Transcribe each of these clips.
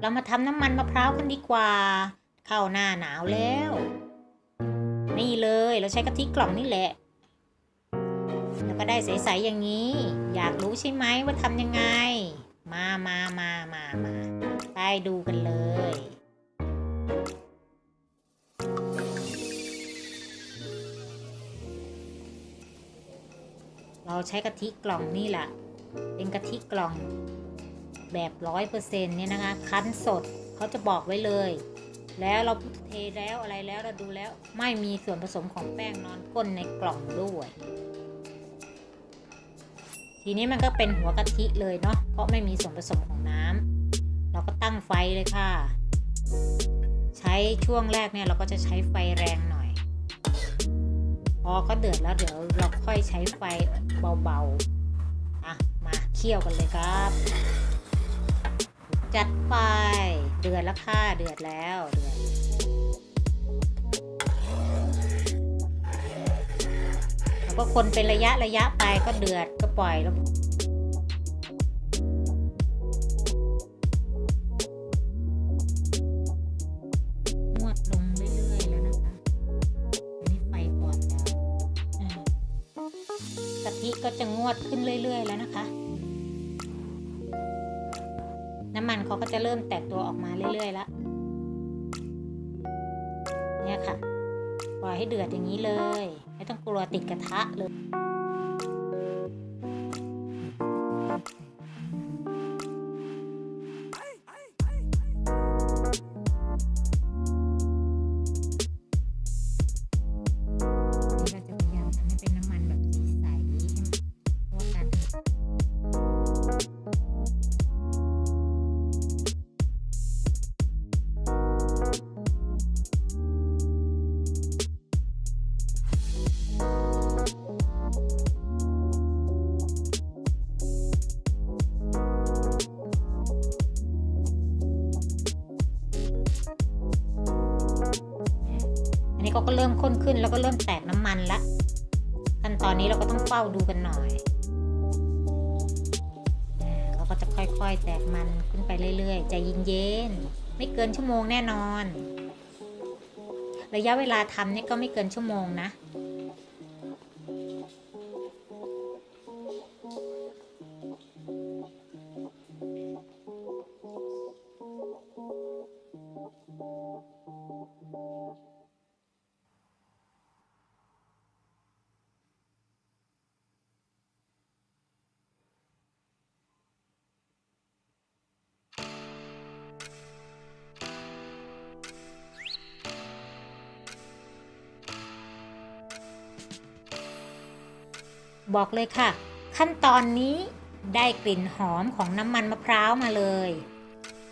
เรามาทำน้ำมันมะพร้าวกันดีกว่า เข้าหน้าหนาวแล้ว นี่เลยเราใช้กะทิกล่องนี่แหละ แล้วก็ได้ใสๆอย่างนี้ อยากรู้ใช่ไหมว่าทำยังไง มามามามามาไปดูกันเลยเราใช้กะทิกล่องนี่แหละ เป็นกะทิกล่อง แบบร้อยเปอร์เซ็นต์เนี่ยนะคะ คั้นสดเขาจะบอกไว้เลย แล้วเราเทแล้วอะไรแล้วเราดูแล้วไม่มีส่วนผสมของแป้งนอนก้นในกล่องด้วย ทีนี้มันก็เป็นหัวกะทิเลยเนาะเพราะไม่มีส่วนผสมของน้ำเราก็ตั้งไฟเลยค่ะ ใช้ช่วงแรกเนี่ยเราก็จะใช้ไฟแรงหน่อยพอก็เดือดแล้วเดี๋ยวเราค่อยใช้ไฟเบาๆอะมาเคี่ยวกันเลยครับ จัดไฟเดือดแล้วค่ะ เดือดแล้วเดือดแล้วก็คนเป็นระยะระยะไปก็เดือดก็ปล่อยแล้วนวดลงเรื่อยๆแล้วนะคะอันนี้ไฟอ่อนแล้วอ่ากะทิก็จะงวดขึ้นเรื่อย ๆ แล้วนะคะ มันเขาก็จะเริ่มแตกตัวออกมาเรื่อยๆแล้วเนี่ยค่ะ ปล่อยให้เดือดอย่างนี้เลย ไม่ต้องกลัวติดกระทะเลย นนี้เขาก็เริ่มข้นขึ้นแล้วก็เริ่มแตกน้ำมันละขั้นตอนนี้เราก็ต้องเฝ้าดูกันหน่อยเขาก็จะค่อยๆ แตกมันขึ้นไปเรื่อยๆใจเย็นๆไม่เกินชั่วโมงแน่นอน ระยะเวลาทำเนี่ยก็ไม่เกินชั่วโมงนะ บอกเลยค่ะ ขั้นตอนนี้ได้กลิ่นหอมของน้ำมันมะพร้าวมาเลย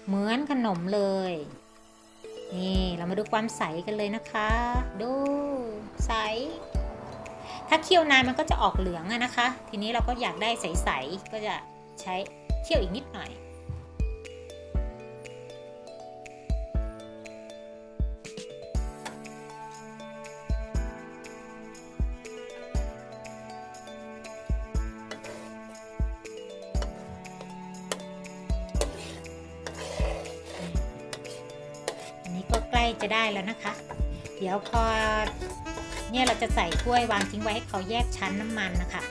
เหมือนขนมเลย นี่เรามาดูความใสกันเลยนะคะ ดูใส ถ้าเคี่ยวนานมันก็จะออกเหลืองอะนะคะ ทีนี้เราก็อยากได้ใสๆก็จะใช้เคี่ยวอีกนิดหน่อย ล้จะได้แล้วนะคะ เดี๋ยวพอเนี่ยเราจะใส่ถ้วยวางทิ้งไว้ให้เขาแยกชั้นน้ำมันนะคะ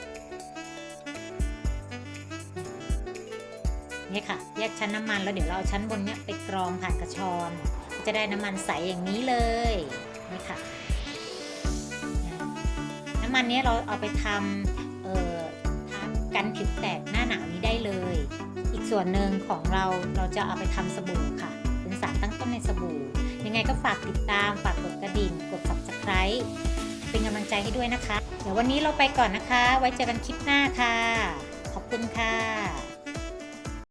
เนี่ยค่ะ แยกชั้นน้ำมันแล้วเดี๋ยวเราเอาชั้นบนเนี่ยไปกรองผ่านกระชอนจะได้น้ำมันใสอย่างนี้เลยนี่ค่ะ น้ำมันนี้เราเอาไปทำเอ่อากันผิวแตกหน้าหนาวนี้ได้เลย อีกส่วนหนึ่งของเราเราจะเอาไปทำสบู่ค่ะ เป็นสารตั้งต้นในสบู่ ยังไงก็ฝากติดตาม ฝากกดกระดิ่ง กด subscribe เป็นกำลังใจให้ด้วยนะคะ เดี๋ยววันนี้เราไปก่อนนะคะ ไว้เจอกันคลิปหน้าค่ะ ขอบคุณค่ะ